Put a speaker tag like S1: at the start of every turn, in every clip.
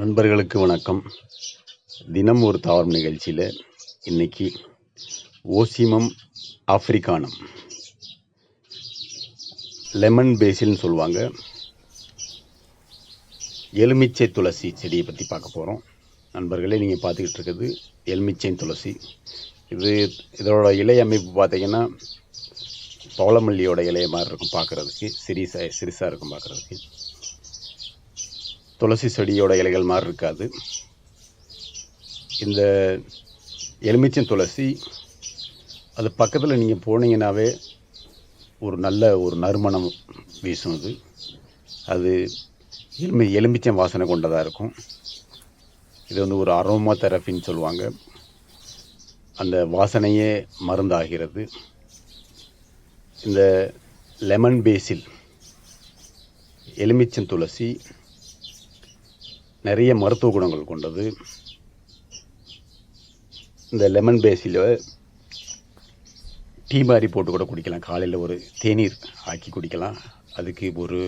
S1: நண்பர்களுக்கு வணக்கம். தினம் ஒரு தாவரம் நிகழ்ச்சியில் இன்னைக்கு ஓசிமம் ஆஃப்ரிக்கானம் லெமன் பேசில்னு சொல்லுவாங்க. எலுமிச்சை துளசி செடியை பற்றி பார்க்க போகிறோம் நண்பர்களே நீங்கள் பார்த்துக்கிட்டு இருக்கிறது எலுமிச்சை துளசி. இது இதோட இலை அமைப்பு பார்த்தீங்கன்னா பவளமல்லியோட இலைய மாதிரி இருக்கும் பார்க்குறதுக்கு சிறிசா சிறிசாக இருக்கும் பார்க்குறதுக்கு. துளசி செடியோட இலைகள் மாதிரி இருக்காது. இந்த எலுமிச்சம் துளசி அது பக்கத்தில் நீங்கள் போனீங்கன்னாவே ஒரு நல்ல ஒரு நறுமணம் வீசும் அது. அது எலுமி எலுமிச்சம் வாசனை கொண்டதாக இருக்கும். இது வந்து ஒரு அரோமா தெரப்பின்னு சொல்லுவாங்க. அந்த வாசனையே மருந்தாகிறது. இந்த லெமன் பேசில் எலுமிச்சம் துளசி நிறைய மருத்துவ குணங்கள் கொண்டது. இந்த லெமன் பேஸில் டீ மாதிரி போட்டு கூட குடிக்கலாம். காலையில் ஒரு தேநீர் ஆக்கி குடிக்கலாம். அதுக்கு ஒரு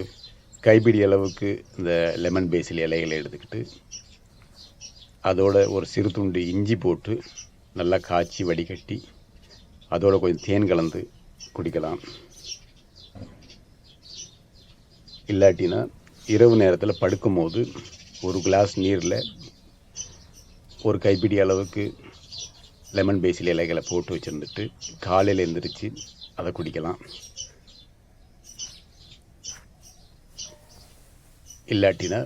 S1: கைப்பிடி அளவுக்கு இந்த லெமன் பேஸில் இலைகளை எடுத்துக்கிட்டு அதோட ஒரு சிறு துண்டு இஞ்சி போட்டு நல்லா காய்ச்சி வடிகட்டி அதோட கொஞ்சம் தேன் கலந்து குடிக்கலாம். இல்லாட்டினா இரவு நேரத்தில் படுக்கும்போது ஒரு கிளாஸ் நீரில் ஒரு கைப்பிடி அளவுக்கு லெமன் பேசில் இலைகளை போட்டு வச்சுருந்துட்டு காலையில் எழுந்திரிச்சு அதை குடிக்கலாம். இல்லாட்டினா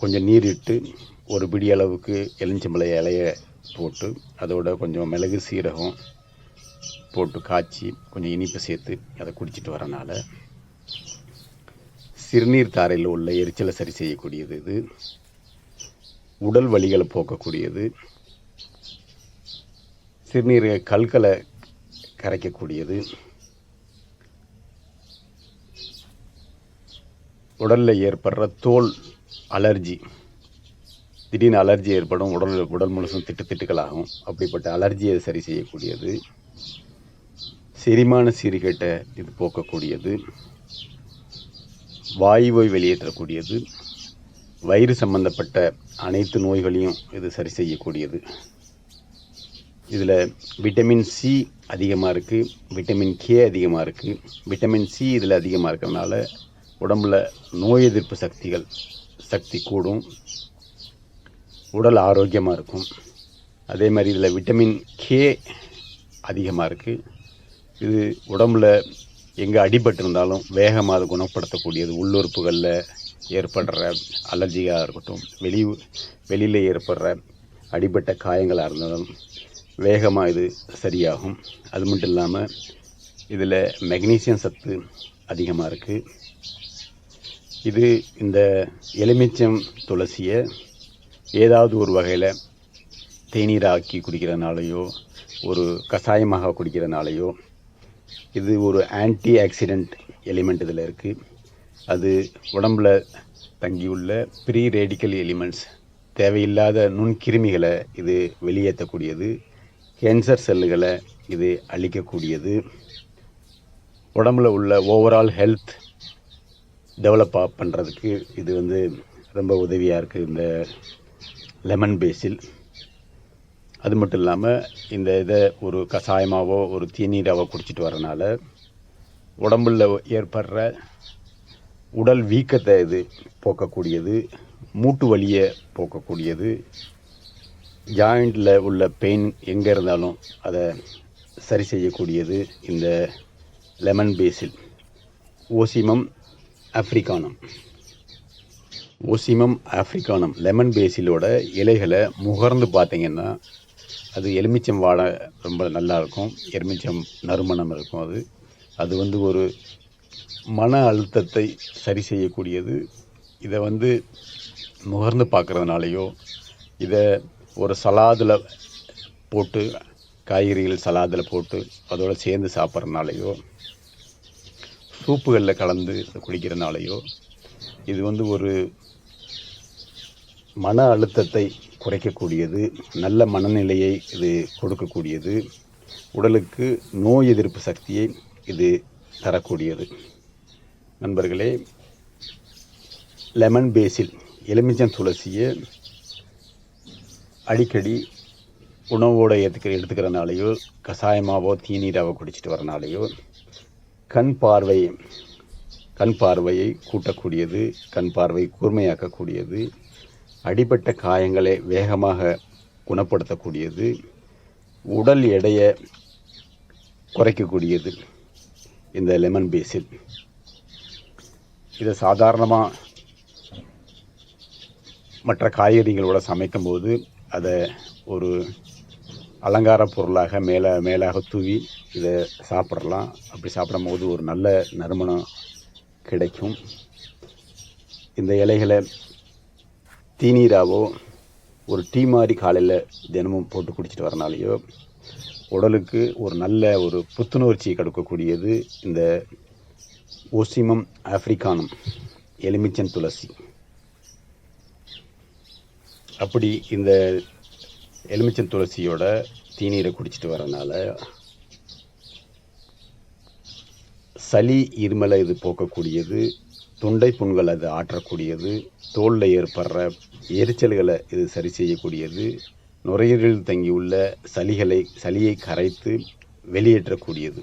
S1: கொஞ்சம் நீர் இட்டு ஒரு பிடி அளவுக்கு எலுமிச்சம்பழ இலையை போட்டு அதோட கொஞ்சம் மிளகு சீரகம் போட்டு காய்ச்சி கொஞ்சம் இனிப்பு சேர்த்து அதை குடிச்சிட்டு வரனால சிறுநீர் தாரையில் உள்ள எரிச்சலை சரி செய்யக்கூடியது இது. உடல் வலிகளை போக்கக்கூடியது. சிறுநீர் கல்களை கரைக்கக்கூடியது. உடலில் ஏற்படுற தோல் அலர்ஜி. திடீர்னு அலர்ஜி ஏற்படும் உடல் உடல் முழுசும் திட்டு திட்டுக்களாகும் அப்படிப்பட்ட அலர்ஜியை சரி செய்யக்கூடியது. செரிமான சீர்கேட்டை இது போக்கக்கூடியது. வாயுவை வெளியேற்றக்கூடியது வயிறு சம்பந்தப்பட்ட அனைத்து நோய்களையும் இது சரி செய்யக்கூடியது. இதில் விட்டமின் சி அதிகமாக இருக்குது விட்டமின் கே அதிகமாக இருக்குது விட்டமின் சி இதில் அதிகமாக இருக்கிறதுனால உடம்புல நோய் எதிர்ப்பு சக்திகள் சக்தி கூடும். உடல் ஆரோக்கியமாக இருக்கும். அதே மாதிரி இதில் விட்டமின் கே அதிகமாக இருக்குது இது உடம்புல எங்கே அடிபட்டிருந்தாலும் வேகமாக அது குணப்படுத்தக்கூடியது உள்ளுறுப்புகளில் ஏற்படுற அலர்ஜியாக இருக்கட்டும் வெளி வெளியில் ஏற்படுற அடிபட்ட காயங்களாக இருந்தாலும் வேகமாக இது சரியாகும். அது மட்டும் இல்லாமல் இதில் மெக்னீசியம் சத்து அதிகமாக இருக்குது இது இந்த எலுமிச்சம் துளசியை ஏதாவது ஒரு வகையில் தேநீராக்கி குடிக்கிறனாலேயோ ஒரு கஷாயமாக குடிக்கிறனாலையோ இது ஒரு ஆன்டி ஆக்சிடெண்ட் எலிமெண்ட் இதில் இருக்குது அது உடம்பில் தங்கியுள்ள ப்ரீ ரேடிக்கல் எலிமெண்ட்ஸ் தேவையில்லாத நுண்கிருமிகளை இது வெளியேற்றக்கூடியது. கேன்சர் செல்லுகளை இது அழிக்கக்கூடியது. உடம்புல உள்ள ஓவரால் ஹெல்த் டெவலப் பண்ணுறதுக்கு இது வந்து ரொம்ப உதவியாக இருக்குது இந்த லெமன் பேஸில் அது மட்டும் இல்லாமல் இந்த இதை ஒரு கஷாயமாவோ ஒரு தீநீராவோ குடிச்சிட்டு வரனால உடம்புல ஏற்படுற உடல் வீக்கத்தை இது போக்கக்கூடியது மூட்டு வலியை போக்கக்கூடியது ஜாயிண்டில் உள்ள பெயின் எங்கே இருந்தாலும் அதை சரி செய்யக்கூடியது இந்த லெமன் பேஸில் ஓசிமம் ஆஃப்ரிக்கானம் ஓசிமம் ஆஃப்ரிக்கானம் லெமன் பேசிலோட இலைகளை முகர்ந்து பார்த்தீங்கன்னா அது எலுமிச்சம் வாடை ரொம்ப நல்லா இருக்கும். எலுமிச்சம் நறுமணம் இருக்கும் அது. அது வந்து ஒரு மன அழுத்தத்தை சரி செய்யக்கூடியது. இதை வந்து முகர்ந்து பார்க்குறதுனாலையோ இதை ஒரு சலாதில் போட்டு காய்கறிகள் சலாதில் போட்டு அதோடு சேர்ந்து சாப்பிட்றதுனாலையோ சூப்புகளில் கலந்து குடிக்கிறனாலையோ இது வந்து ஒரு மன அழுத்தத்தை குறைக்கக்கூடியது நல்ல மனநிலையை இது கொடுக்கக்கூடியது உடலுக்கு நோய் எதிர்ப்பு சக்தியை இது தரக்கூடியது. நண்பர்களே லெமன் பேசில் எலுமிச்சம் துளசியை அடிக்கடி உணவோடு ஏற்றுக்க எடுத்துக்கிறனாலையோ கஷாயமாவோ தீநீராவோ குடிச்சிட்டு வரனாலையோ கண் பார்வை கண் பார்வையை கூட்டக்கூடியது கண் பார்வை கூர்மையாக்கக்கூடியது அடிபட்ட காயங்களை வேகமாக குணப்படுத்தக்கூடியது உடல் எடையை குறைக்கக்கூடியது இந்த லெமன் பேசில் இதை சாதாரணமாக மற்ற காய்கறிகளோட சமைக்கும்போது அதை ஒரு அலங்கார பொருளாக மேலே மேலாக தூவி இதை சாப்பிடலாம். அப்படி சாப்பிடும்போது ஒரு நல்ல நறுமணம் கிடைக்கும். இந்த இலைகளை தீநீராவோ ஒரு டீ மாதிரி காலையில் தினமும் போட்டு குடிச்சிட்டு வரனாலேயோ உடலுக்கு ஒரு நல்ல ஒரு புத்துணர்ச்சியை கொடுக்கக்கூடியது இந்த ஓசிமம் ஆஃப்ரிக்கானம் எலுமிச்சன் துளசி. அப்படி இந்த எலுமிச்சன் துளசியோட தீநீரை குடிச்சிட்டு வரனால சளி இருமலை இது போக்கக்கூடியது தொண்டை புண்களை அது ஆற்றக்கூடியது தோலில் ஏற்படுற எரிச்சல்களை இது சரி செய்யக்கூடியது நுரையீரலில் தங்கியுள்ள சளிகளை சளியை கரைத்து வெளியேற்றக்கூடியது.